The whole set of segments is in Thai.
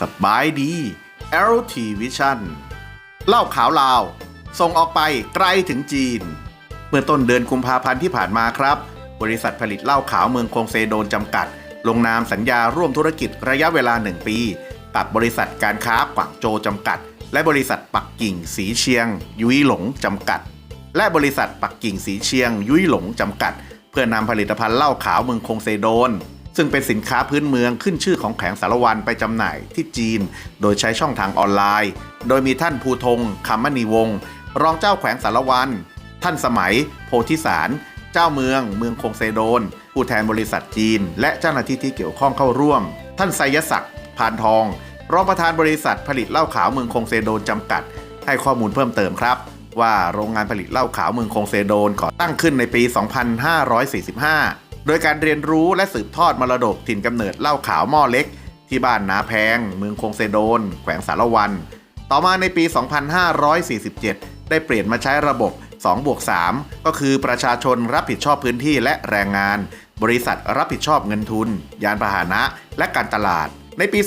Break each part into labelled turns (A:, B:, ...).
A: สบายดี LT Vision เล้าข่าวลาว ส่งออกไปไกลถึงจีน เมื่อต้นเดือนกุมภาพันธ์ที่ผ่านมาครับ บริษัทผลิตเหล้าขาวเมืองคงเซโดนจำกัด ลงนามสัญญาร่วมธุรกิจระยะเวลา 1 ปี กับบริษัทการค้ากวางโจจำกัด และบริษัทปักกิ่งสีเชียง ยุ้ยหลงจำกัด และบริษัทปักกิ่งสีเชียง ยุ้ยหลงจำกัด เพื่อนำผลิตภัณฑ์เหล้าขาวเมืองคงเซโดน ซึ่งเป็นสินค้าพื้นเมืองขึ้นชื่อของแขวงสารวันไปจำหน่ายที่จีน โดยใช้ช่องทางออนไลน์ โดยมีท่านภูธงคำมณีวงศ์รองเจ้าแขวงสารวันท่านสมัย โพธิสาร เจ้าเมือง เมืองคงเซโดน ผู้แทนบริษัทจีน และเจ้าหน้าที่ที่เกี่ยวข้องเข้าร่วม ท่านไซยศักดิ์พานทอง รองประธานบริษัทผลิตเหล้าขาวเมืองคงเซโดนจำกัด ให้ข้อมูลเพิ่มเติมครับ ว่าโรงงานผลิตเหล้าขาวเมืองคงเซโดนก่อตั้งขึ้นในปี 2545 โดยการเรียนรู้และสืบทอดมรดกถิ่นกำเนิดเหล้าขาวหม้อเล็ก ที่บ้านนาแพง เมืองคงเซโดน แขวงสารวัน ต่อมาในปี 2547 ได้เปลี่ยนมาใช้ระบบ2บวก3ก็คือประชาชนรับผิดชอบพื้นที่และแรงงาน บริษัทรับผิดชอบเงินทุน ยานพาหนะ และการตลาด ในปี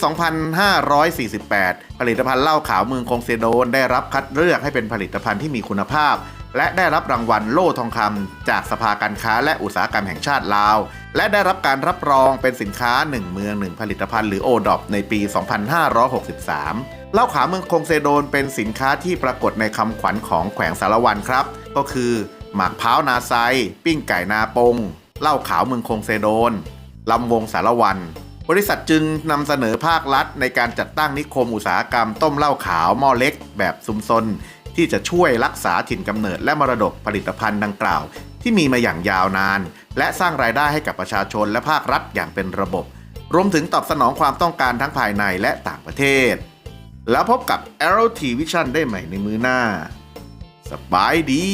A: 2548 ผลิตภัณฑ์เหล้าขาวเมืองคงเซโดนได้รับคัดเลือกให้เป็นผลิตภัณฑ์ที่มีคุณภาพ และได้รับรางวัลโล่ทองคำจากสภาการค้าและอุตสาหกรรมแห่งชาติลาว และได้รับการรับรองเป็นสินค้า 1 เมือง 1 ผลิตภัณฑ์หรือโอดอในปี 2563 เหล้าขาวเมืองคงเซโดนเป็นสินค้าที่ปรากฏในคำขวัญของแขวงสารวันครับ ก็คือหมากพร้านาไซ ปิ้งไก่นาปงเหล้าขาวเมืองคงเซโดนลำวงสารวัน บริษัทจึงนำเสนอภาครัฐ ในการจัดตั้งนิคมอุตสาหกรรม ต้มเหล้าขาวหม้อเล็ก แบบซุมซนที่จะช่วยรักษาถิ่นกำเนิดและมรดกผลิตภัณฑ์ดังกล่าว ที่มีมาอย่างยาวนาน และสร้างรายได้ให้กับประชาชนและภาครัฐอย่างเป็นระบบ รวมถึงตอบสนองความต้องการทั้งภายในและต่างประเทศ แล้วพบกับ Arrow T Vision ได้ใหม่ในมือหน้า สบายดี